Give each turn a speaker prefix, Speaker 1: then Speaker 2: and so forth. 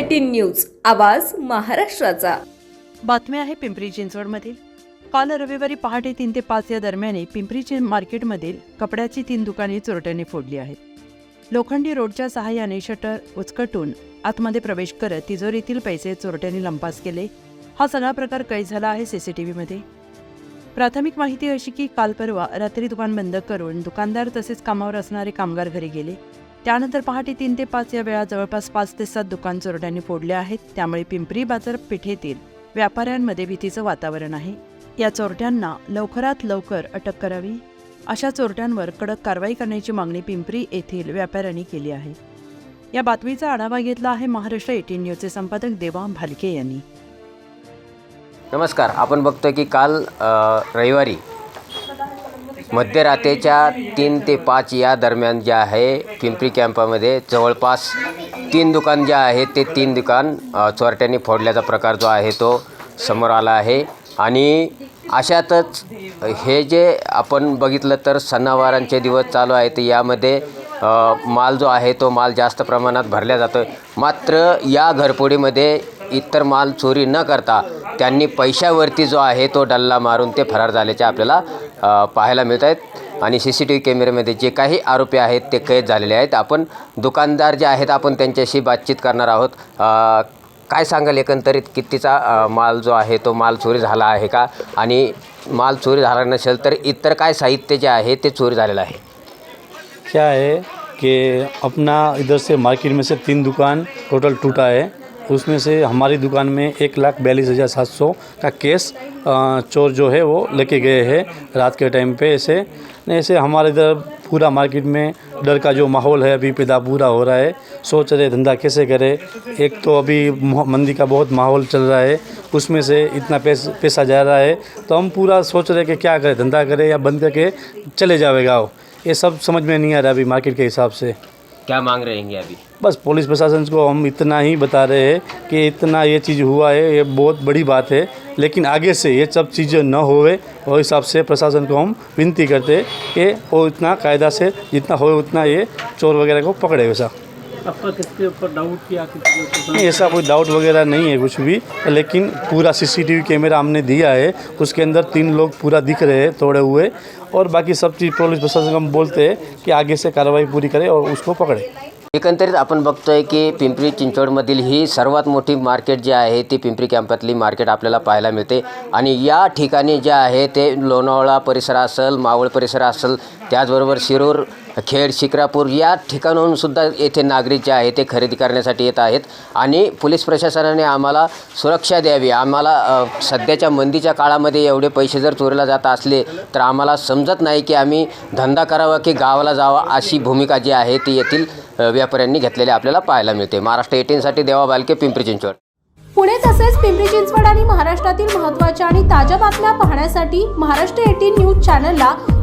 Speaker 1: Eighteen news आवाज महाराष्ट्राचा.
Speaker 2: बातम्या आहे पिंपरी चिंचवडमधील. काल रविवारी पहाटे तीन ते पाच या दरम्यान पिंपरी चिं मार्केटमधील कपड्याची तीन दुकाने चोरट्यांनी फोडली आहेत. लोखंडी रोडच्या सहाय्याने शटर उचकटून आतमध्ये प्रवेश करत तिजोरीतील पैसे चोरट्यांनी लंपास केले. हा सगळा प्रकार कैद झाला आहे सीसीटीव्हीमध्ये प्राथमिक माहिती अशी की काल परवा रात्री दुकान बंद करून दुकानदार तसेच कामावर असणारे कामगार घरी गेले. त्यानंतर पहाटे तीन ते पाच या वेळा जवळपास पाच ते सात दुकान चोरट्यांनी फोडले आहेत. त्यामुळे पिंपरी बाजारपेठेतील व्यापाऱ्यांमध्ये भीतीचं वातावरण आहे. या चोरट्यांना लवकरात लवकर अटक करावी. अशा चोरट्यांवर कडक कारवाई करण्याची मागणी पिंपरी येथील व्यापाऱ्यांनी केली आहे. या बातमीचा आढावा घेतला आहे महाराष्ट्र एटीन न्यूजचे संपादक देवा भालके यांनी.
Speaker 3: नमस्कार. आपण बघतो की काल रविवारी मध्यरात्रीच्या तीन ते पाच या दरम्यान जे आहे पिंपरी कॅम्पामध्ये जवळपास तीन दुकान जे आहे ते तीन दुकान चोरट्याने चोरट्यांनी फोडल्याचा प्रकार जो आहे तो समोर आला आहे. आणि अशातच हे जे आपण बघितलं तर सणावारांचे दिवस चालू आहेत. यामध्ये माल जो आहे तो माल जास्त प्रमाणात भरला जातो मात्र या घरफोडीमध्ये इतर माल चोरी न करता त्यांनी पैशावरती जो आहे तो डल्ला मारून ते फरार झाल्याचे आपल्याला पाहायला मिळत आहेत. आणि सी सी टी व्ही कॅमेऱ्यामध्ये जे काही आरोपी आहेत ते कैद झालेले आहेत. आपण दुकानदार जे आहेत आपण त्यांच्याशी बातचीत करणार आहोत. काय सांगाल एकंदरीत? कितीचा माल जो आहे तो माल चोरी झाला आहे का? आणि माल चोरी झाला नसेल तर इतर काय साहित्य जे आहे ते चोरी झालेलं आहे?
Speaker 4: क्या है कि अपना इधर से मार्केट में से तीन दुकान टोटल टूटा है। उसमें से हमारी दुकान में एक लाख बयालीस हज़ार सात सौ का केस चोर जो है वो लेके गए हैं रात के टाइम पे ऐसे। ऐसे हमारे इधर पूरा मार्केट में डर का जो माहौल है अभी पैदा पूरा हो रहा है। सोच रहे धंधा कैसे करें? एक तो अभी मंदी का बहुत माहौल चल रहा है उसमें से इतना पैस, जा रहा है। तो हम पूरा सोच रहे कि क्या करें धंधा करें या बंद करके चले जावे गाँव ये सब समझ में नहीं आ रहा अभी मार्केट के हिसाब से।
Speaker 3: क्या मांग रहेंगे अभी?
Speaker 4: बस पुलिस प्रशासन को हम इतना ही बता रहे हैं कि इतना ये चीज़ हुआ है ये बहुत बड़ी बात है लेकिन आगे से ये सब चीज़ें न होवे और हिसाब से प्रशासन को हम विनती करते हैं कि वो इतना कायदा से जितना हो उतना ये चोर वगैरह को पकड़े वैसा
Speaker 5: आपका किसके ऊपर डाउट किया
Speaker 4: नहीं ऐसा कोई डाउट वगैरह नहीं है कुछ भी लेकिन पूरा सीसीटीवी कैमरा हमने दिया है उसके अंदर तीन लोग पूरा दिख रहे हैं तोड़े हुए और बाकी सब चीज़ पोलीस प्रशासन हम बोलते हैं की आगे से कार्रवाई पूरी करे और उसको पकड़े।
Speaker 3: एकंदरीत आपण बघतोय की पिंपरी चिंचवडमधील ही सर्वात मोठी मार्केट जी आहे ती पिंपरी कॅम्पातली मार्केट आपल्याला पाहायला मिळते. आणि या ठिकाणी जे आहे ते लोणावळा परिसर असेल मावळ परिसर असेल त्याचबरोबर शिरूर खेड शिक्रापूर या ठिकाणाहून सुद्धा येथे नागरिक जे आहे ते खरेदी करण्यासाठी येत आहेत. आणि पोलीस प्रशासनाने आम्हाला सुरक्षा द्यावी. आम्हाला सध्याच्या मंदीच्या काळामध्ये एवढे पैसे जर चोरीला जात असले तर आम्हाला समजत नाही की आम्ही धंदा करावा की गावाला जावा अशी भूमिका जी आहे ती येथील व्यापाऱ्यांनी घेतलेली आपल्याला पाहायला मिळते. महाराष्ट्र एटीनसाठी देवा बालके पिंपरी चिंचवड.
Speaker 6: पुणे तसेच पिंपरी चिंचवड आणि महाराष्ट्रातील महत्त्वाच्या आणि ताज्या बातम्या पाहण्यासाठी महाराष्ट्र एटीन न्यूज चॅनलला